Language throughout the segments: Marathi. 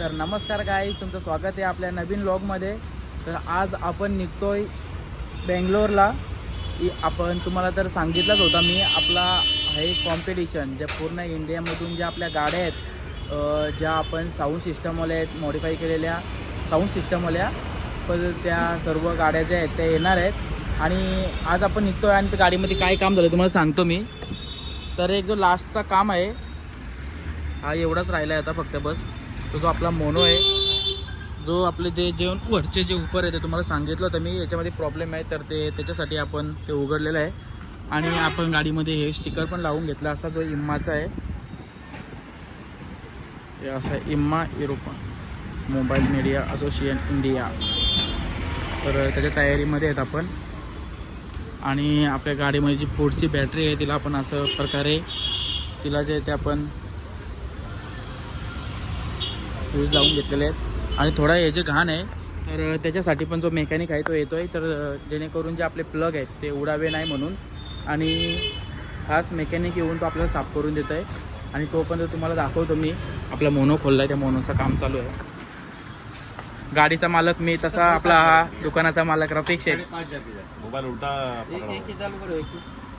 तर नमस्कार काय तुमचं स्वागत आहे आपल्या नवीन व्लॉगमध्ये तर आज आपण निघतोय बेंगलोरला. इ- आपण तुम्हाला तर सांगितलंच होता मी आपला हे कॉम्पिटिशन ज्या पूर्ण इंडियामधून ज्या आपल्या गाड्या आहेत ज्या आपण साऊंड सिस्टमवाल्या आहेत मॉडिफाय केलेल्या साऊंड सिस्टमवाल्या पण त्या सर्व गाड्या ज्या आहेत त्या येणार आहेत. आणि आज आपण निघतोय आणि त्या गाडीमध्ये काय काम झालं तुम्हाला सांगतो मी. तर एक जो लास्टचा काम आहे हा एवढाच राहिला आहे आता फक्त बस. तो जो आपला मोनो आहे जो आपले ते जे वरचे जे उपर आहे ते तुम्हाला सांगितलं होतं मी याच्यामध्ये प्रॉब्लेम आहे तर ते त्याच्यासाठी आपण ते उघडलेलं आहे. आणि आपण गाडीमध्ये हे स्टिकर पण लावून घेतला असा जो इम्माचा आहे. हे असं आहे EMMA Europa mobile media association India. तर त्याच्या तयारीमध्ये आहेत आपण. आणि आपल्या गाडीमध्ये जी पुढची बॅटरी आहे तिला आपण असं प्रकारे तिला जे ते आपण फ्यूज लावून घेतलेले आहेत. आणि थोडा हे जे घाण आहे तर त्याच्यासाठी पण जो मेकॅनिक आहे तो येतो आहे तर जेणेकरून जे आपले प्लग आहेत ते उडावे नाही म्हणून. आणि खास मेकॅनिक येऊन तो आपल्याला साफ करून देतो आहे आणि तो पण तुम्हाला दाखवतो मी आपला मोनो खोलला आहे त्या मोनोचं काम चालू आहे. गाडीचा मालक मी तसा आपला हा दुकानाचा मालक रफिक शेठ मोबाइल उल्टा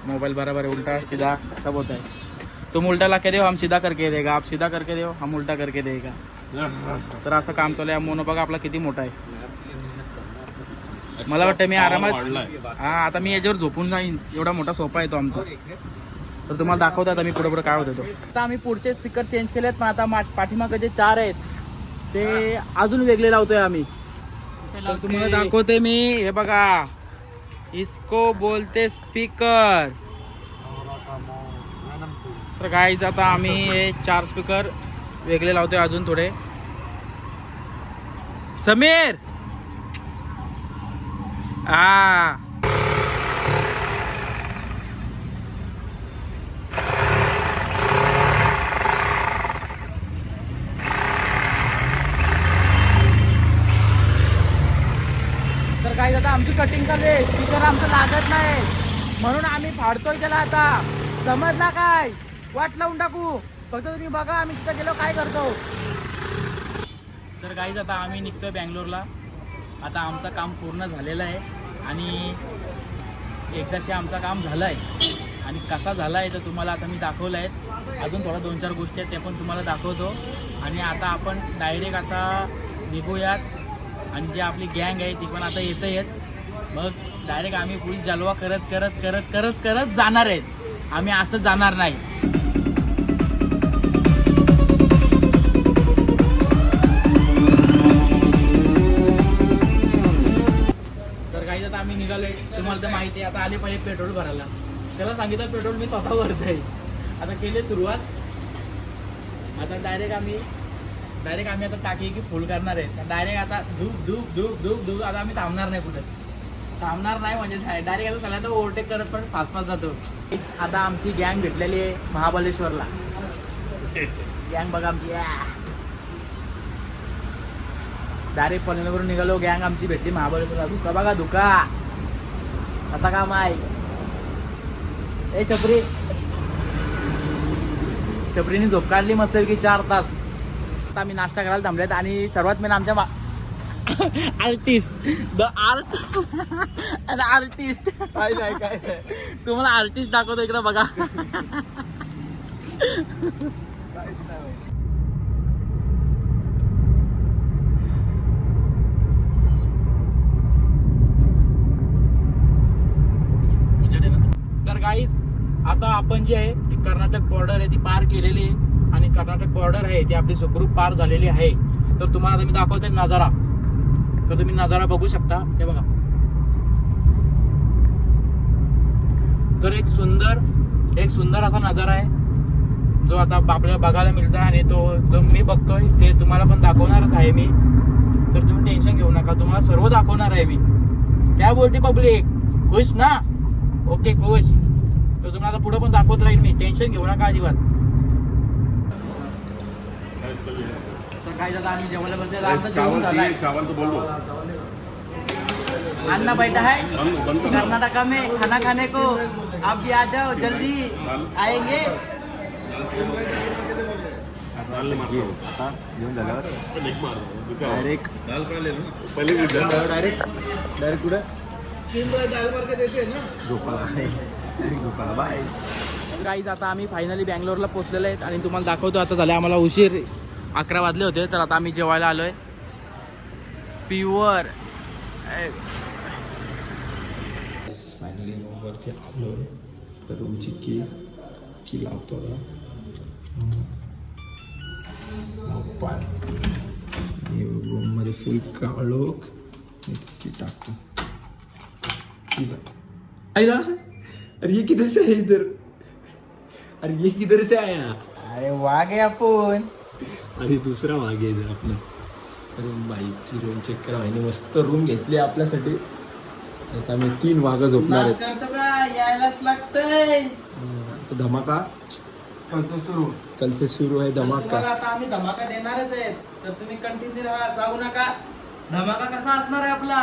मोबाइल बराबर उल्टा सीधा सब होता है तुम उल्टा ला के दो हम सीधा करके देगा. आप सीधा करके दो हम उल्टा करके देगा. तर असं काम चालू आहे. मोनो बघा आपला किती मोठा आहे. मला वाटतं मी आरामात हा आता मी याच्यावर झोपून जाईन. एवढा मोठा सोफा आहे तो आमचा. तर तुम्हाला दाखवतो आता मी पुढे पुढे काय होतं तो. आता आम्ही पुढचे स्पीकर चेंज केलेत पण आता मा- पाठीमागं जे चार आहेत ते अजून वेगळे लावतोय आम्ही. तर तुम्हाला दाखवते मी हे बघा. इसको बोलते स्पीकर तर गाईज आता आम्ही हे चार स्पीकर वेगळे लावतोय अजून थोडे. समीर! हा तर काय आता आमची कटिंग चालू आहे. स्पीकर आमचं लागत नाही. म्हणून आम्ही फाडतोय त्याला आता. समजला काय? वाट लावून टाकू. फक्त तुम्ही बघा आम्ही तिथं गेलो काय करतो. तर काहीच आता आम्ही निघतोय बँगलोरला. आता आमचं काम पूर्ण झालेलं आहे आणि एकदाशी आमचं काम झालं आहे आणि कसा झाला आहे तर तुम्हाला आता मी दाखवलं आहे अजून थोडा दोन चार गोष्टी आहेत ते पण तुम्हाला दाखवतो. आणि आता आपण डायरेक्ट आता निघूयात. आणि जी आपली गँग आहे ती पण आता येतंयच. मग डायरेक्ट आम्ही पुढील जलवा करत करत करत करत करत जाणार आहेत. आम्ही असं जाणार नाही. तुम्हाला तर माहिती आहे आता आले पाहिजे पेट्रोल भरायला. त्याला सांगितलं पेट्रोल मी स्वतः भरत आहे आता केली सुरुवात. आता डायरेक्ट आम्ही डायरेक्ट आम्ही आता टाकी की फुल करणार आहे. डायरेक्ट आता धूप धूप धूप धूप धूप आता आम्ही थांबणार नाही कुठेच. थांबणार नाही म्हणजे डायरेक्ट आता सगळ्यांना ओव्हरटेक करत पण फास्ट फास्ट जातो. आता आमची गँग भेटलेली आहे महाबलेश्वरला गँग बघा आमची डायरेक्ट पनवेलवरून निघालो गँग आमची भेटली महाबळेश्वरला. धुका बघा धुका. असा काम आहे ए छपरी छपरीने झोप काढली मस्त की चार तास. आता आम्ही नाश्ता करायला थांबलेत आणि सर्वात मेन आमच्या आर्टिस्ट द आर्ट आर्टिस्ट काय नाही काय तुम्हाला आर्टिस्ट दाखवतो इकडे बघा तर गाईज आता आपण जे आहे ती कर्नाटक बॉर्डर आहे ती पार केलेली आहे. आणि कर्नाटक बॉर्डर आहे ती आपली सुखरूप पार झालेली आहे. तर तुम्हाला आता मी दाखवते नजारा. तर तुम्ही नजारा बघू शकता. ते बघा. तर एक सुंदर एक सुंदर असा नजारा आहे. जो आता आपल्याला बघायला मिळतो आणि तो जो मी बघतोय ते तुम्हाला पण दाखवणारच आहे मी. तर तुम्ही टेन्शन घेऊ नका. तुम्हाला सर्व दाखवणार आहे मी. काय बोलते पब्लिक खुश ना? ओके खुश. तर तुम्हाला आता पुढे पण दाखवत राहील मी. टेन्शन घेऊ नका अजिबात. तर काय दादा आम्ही जेवण चावल झालंय. चाहिए चावल तो बोल दो अन्ना बैठा है. कर्नाटका में खाना खाने को. आप भी आ जाओ जल्दी आएंगे. आता घेऊन झाल्यावर. डायरेक्ट दाल का ले लो पहले डायरेक्ट डायरेक्ट कुठं? झोपाला बाय काहीच आता आम्ही फायनली बँगलोरला पोचलेले आहेत आणि तुम्हाला दाखवतो आता झाले आम्हाला उशीर. अकरा वाजले होते तर आता आम्ही जेवायला आलो आहे प्युअर फायनली रूमवरती आलो तर रूमची की की लावतो रूममध्ये फुल काळोख की टाकतो. की जा. आईला. अरे ये किधर से है इधर? अरे ये किधर से आया अरे वाघ आहे आपण. अरे दुसरा मागे इधर आपलं. रूम बाईकची रूम चेक करा. आणि मस्त रूम घेतली आपल्यासाठी. आता आम्ही तीन वाघं झोपणार आहेत. करतो का? यायलाच लागतंय. हम्म, आता धमाका? कसं सुरू. कल से सुरू आहे तुम्हाला धमाका आता आम्ही धमाका देणारच आहेत. तर तुम्ही कंटिन्यू राहा. जाऊ नका. धमाका कसा असणार आहे आपला?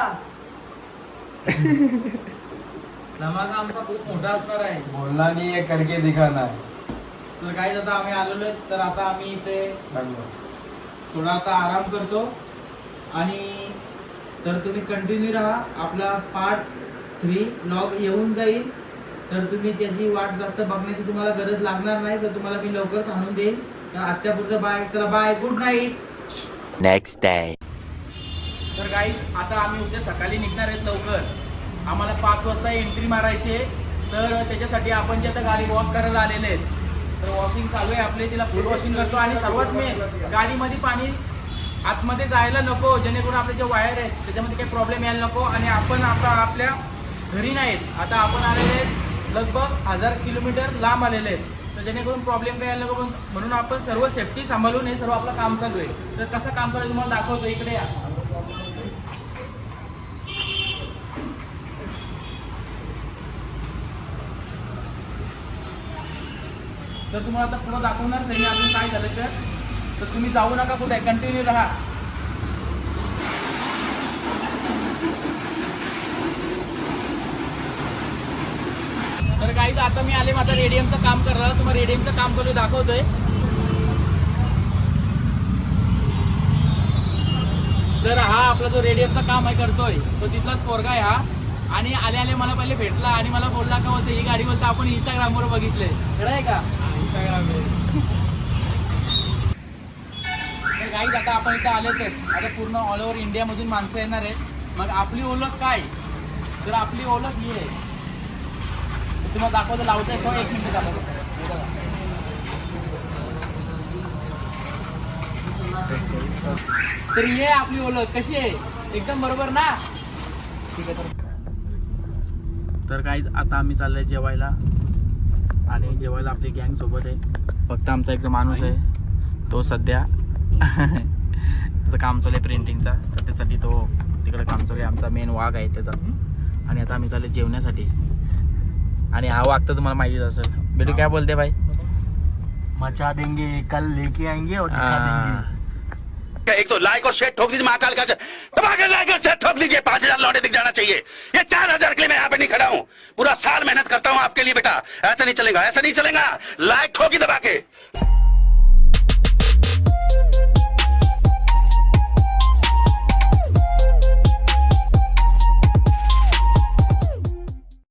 धमाका आमचा खूप मोठा असणार आहे. बोलना नहीं है करके दिखाना है तर काही आता आम्ही आलेलो तर आता आम्ही इथे थोडा आता आराम करतो. आणि तर तुम्ही कंटिन्यू राहा. आपला पार्ट थ्री लॉग येऊन जाईल. तर तुम्ही त्याची वाट जास्त बघण्याची तुम्हाला गरज लागणार नाही. तर तुम्हाला मी लवकरच आणून देईन. तर आजच्या पुरतं बाय चला bye good night Next day. तर काही आता आम्ही उद्या सकाळी निघणार आहेत लवकर. आम्हाला पाच वाजता एंट्री मारायची आहे. तर त्याच्यासाठी आपण जे आता गाडी वॉश करायला आलेले आहेत तर वॉशिंग चालू आहे आपले. तिला फुल वॉशिंग करतो. आणि सर्वात मेन गाडीमध्ये पाणी आतमध्ये जायला नको जेणेकरून आपले जे वायर आहेत त्याच्यामध्ये काही प्रॉब्लेम यायला नको. आणि आपण आता आपल्या घरी नाहीत आता आपण आलेले आहेत लगभग हजार किलोमीटर लांब आलेले आहेत. तर जेणेकरून प्रॉब्लेम काही यायला नको. म्हणून- म्हणून आपण सर्व सेफ्टी सांभाळून हे सर्व आपलं काम चालू आहे. तर कसं काम करायचं तुम्हाला दाखवतो. इकडे या. तर तुम्हाला आता पुढं दाखवणार नाही अजून काय झालं तर. तर तुम्ही जाऊ नका कुठे कंटिन्यू राहा. तर काही आता मी आले माझं रेडियमचं काम करायला. तुम्हाला रेडियमचं काम करून दाखवतोय. तर हा आपला जो रेडियमचं काम आहे करतोय तो तिथलाच पोरगा आहे हा. आणि आले आले मला पहिले भेटला आणि मला बोलला का बोलते ही गाडी बोलते आपण इंस्टाग्रामवर बघितले खरं आहे का? तर गाईज आता आपण इथं आलेतच. आता पूर्ण ऑल ओव्हर इंडियामधून माणसं येणार आहेत. मग आपली ओळख काय? तर आपली ओळख ही आहे तुम्हाला दाखवतो लावतोय तो एक मिनिट दाखवतो तर ये आपली ओळख. कशी आहे? एकदम बरोबर ना? ठीक आहे तर तर काहीच आता आम्ही चाललोय जेवायला. आणि जेवायला आपली गँग सोबत आहे. फक्त आमचा एक जो माणूस आहे तो सध्या. त्याचं काम चालू आहे प्रिंटिंगचा तर त्यासाठी तो तिकडे काम चालू आहे. आमचा मेन वाघ आहे त्याचा. आणि आता आम्ही चालले जेवण्यासाठी. आणि हा वाघ तर तुम्हाला माहितीच असेल. बेटू काय बोलते भाई? मचा देंगे कल लेके आएंगे और दिखा देंगे. एक तो लाइक और शेयर ठोक दीजिए महाकाल का दबाकर लाइक और शेयर ठोक दीजिए, पाँच हज़ार लौटे दिख जाना चाहिए। ये चार हज़ार के लिए मैं यहाँ पे नहीं खड़ा हूँ। पूरा साल मेहनत करता हूँ आपके लिए बेटा। ऐसा नहीं चलेगा, ऐसा नहीं चलेगा। लाइक ठोकी दबा के।